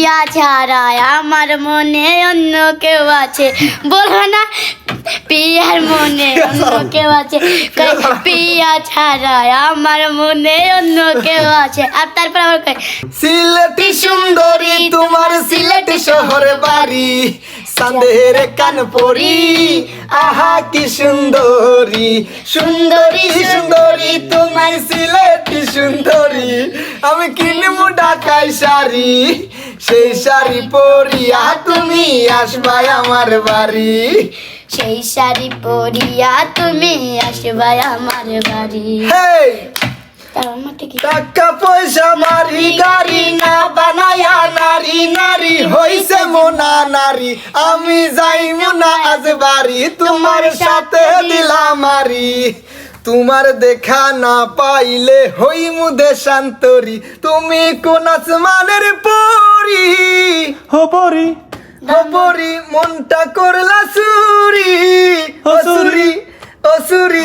পিয়া ছাড়া আমার মনে অন্য কেউ আছে। বলব না পিয়ার মনে অন্য কেউ আছে। পিয়া ছাড়া আমার মনে অন্য কেউ আছে। আর তারপর আবার কই, সিলেটি সুন্দরী তোমার সিলেটি শহর বাড়ি। সান্দের কান পরি। আহা কি সুন্দরী। সুন্দরী সুন্দরী তোমার সিলেটি সুন্দরী আমি কিনবো ঢাকাই শাড়ি। সেই শাড়ি পরিয়া তুমি আসবাই আমার বাড়ি। সেই শাড়ি পরিয়া তুমি আসবাই আমার বাড়ি। কি? টাকা পয়সা মারি গাড়ি না বানায়া নারী নারী হইছে মোনা নারী। আমি যাই মোনা আজ বাড়ি তোমার সাথে দিলাম মারি তোমার দেখা না পাইলে হই মুদে শান্তরি তুমি কোন আসমানের পরি। হো পরি পরি মনটা করলা সুরি। ও সুরি ও সুরি।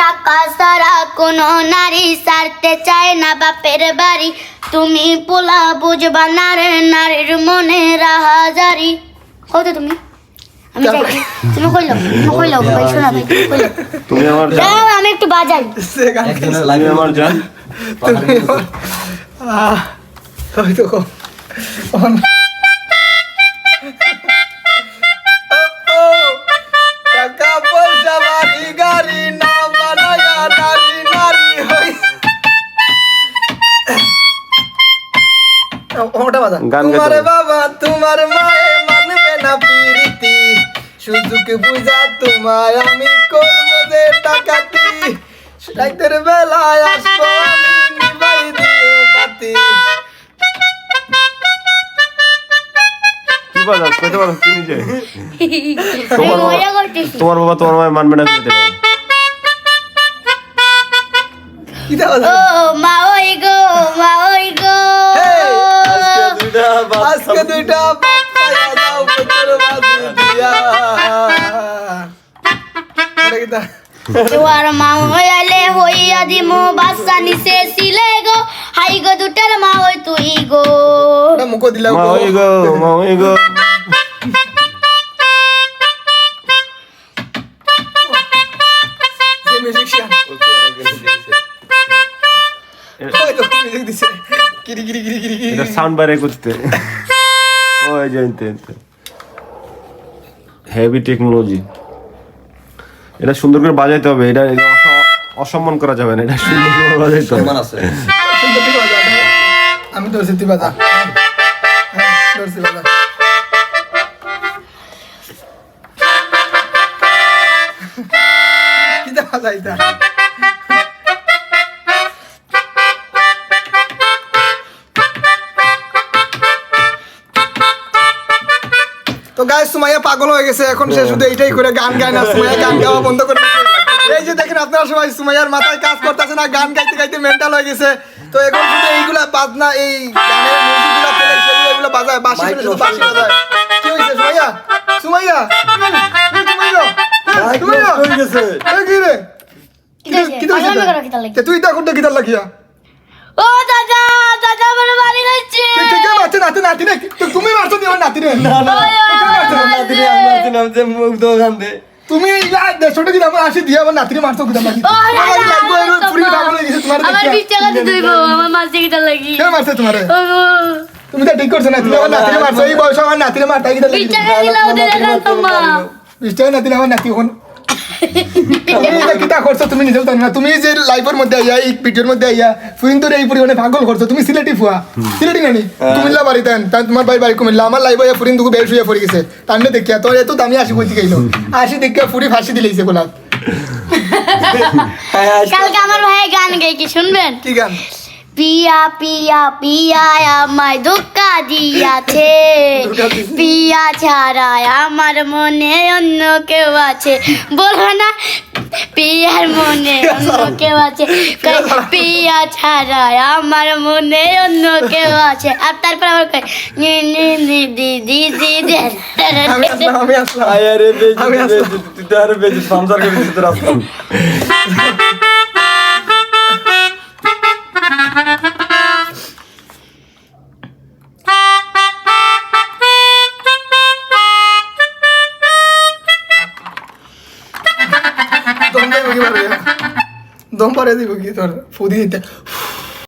টাকা সারা কোনো নারী সারতে চায় না বাপের বাড়ি। তুমি পোলা বুঝবা না রে নারীর মনে রাহাজারি কত তুমি। আমি তুমি তুমি ভাই শোনা ভাই তুমি আমার জান একটু বাজাই। একজনের আমার জান তুমি অন- ও, ওটা বাজা। গান তোমার বাবা তোমার মায়ে মানবে না প্রীতি সুযোগ বুঝা তোমায় আমি করব যে টাকাতি রাইতের বেলায় আসব আমি নিবাই দিও বাতি। তোমার বাবা- তোমার মায়ের মানবে না কইতে পারো। কিটা বাজা? ও মা ওই গো মা ওই গো। হেই, আজকে দুইটা তোমার মা হইয়ালে হইয়া দিমু বাচ্চা নিচে সিলে গো। হাই গো দুটার মা হই তুই গো। মুখো দিলাও মা। ওই গো মা ওই গো। সাউন্ড বাইরে করতে। ওই যে হেভি টেকনোলজি এটা সুন্দর করে বাজাইতে হবে এটা এটা অসম্মান করা যাবে না এটা সুন্দর করে বাজাইতে হবে। আমি তো তুই বাজা। কি ধরছি বাজা। তো গায়ে সুমাইয়া পাগল হয়ে গেছে। এখন সে শুধু এইটাই করে গান গায় না সুমাইয়া গান গাওয়া বন্ধ করে এই যে দেখেন আপনারা সবাই সুমাইয়ার মাথায় কাজ করতেছে না গান গাইতে গাইতে মেন্টাল হয়ে গেছে। তো এখন শুধু এইগুলা বাজনা এই গানের মিউজিকগুলা ফেলে সেগুলো এগুলো বাজায় ফেলে শুধু বাঁশি বাজায়। কি হয়েছে সুমাইয়া? সুমাইয়া? কি রে? তুই তো এখন তো গিটার লাগিয়া। ও দাদা দাদা আমার বাড়ি হচ্ছে কে কে কে মারছে নাতি নাতি রে তুমি মারছো দিও নাতি রে না না তুমি দেড়শোটা দিন আমার আসি দিয়ে আমার নাতিরে মারছো নাকি ও আমার লাগবে এর আমার পাগল হয়ে গেছে তোমার আমার। টাকা দিয়ে দিবো আমার মাসে কি লাগি। কে মারছে তোমারে? তুমি তো ঠিক করছ না তুমি আমার নাতিরে মারছো। এই বয়সে আমার নাতিরে মারতা কি বিশ টাকা দিলে ওদের এখান তোমা। বিশ টাকা নাতিরে আমার নাতি এখন তুমি এটা কিটা করছ তুমি নিজেও জানো না। তুমি যে লাইফের মধ্যে আইয়া এই ভিডিওর মধ্যে আইয়া ফুইন তোর এই পরিমাণে পাগল করছ। তুমি সিলেটি ফুয়া সিলেটি নানি? কুমিল্লা বাড়ি তাই তোমার বাড়ি বাড়ি কুমিল্লা। আমার লাইফ আইয়া ফুরিন দুগু বের শুয়ে পড়ে গেছে। তার দেখিয়া তোর এত দামি আসি কইতে গেল আসি দেখিয়া ফুরি ফাঁসি দিলেইছে কোলা কালকে আমার ভাই গান গাই কি শুনবেন? কি গান? পিয়া পিয়া পিয়া আমায় ধোকা দিয়াছে। পিয়া ছাড়া আমার মনে অন্য কেউ আছে। বলব না পিয়ার মনে অন্য কেউ আছে। পিয়া ছাড়া আমার মনে অন্য কেউ আছে। আর তারপর আবার কই, নি নি নি দি দি দি দি আমি আসলাম আমি আসলাম। আমি আসলাম। দম যাইব কি পারে দম পারে দিব কি তোর ফুদি দিতে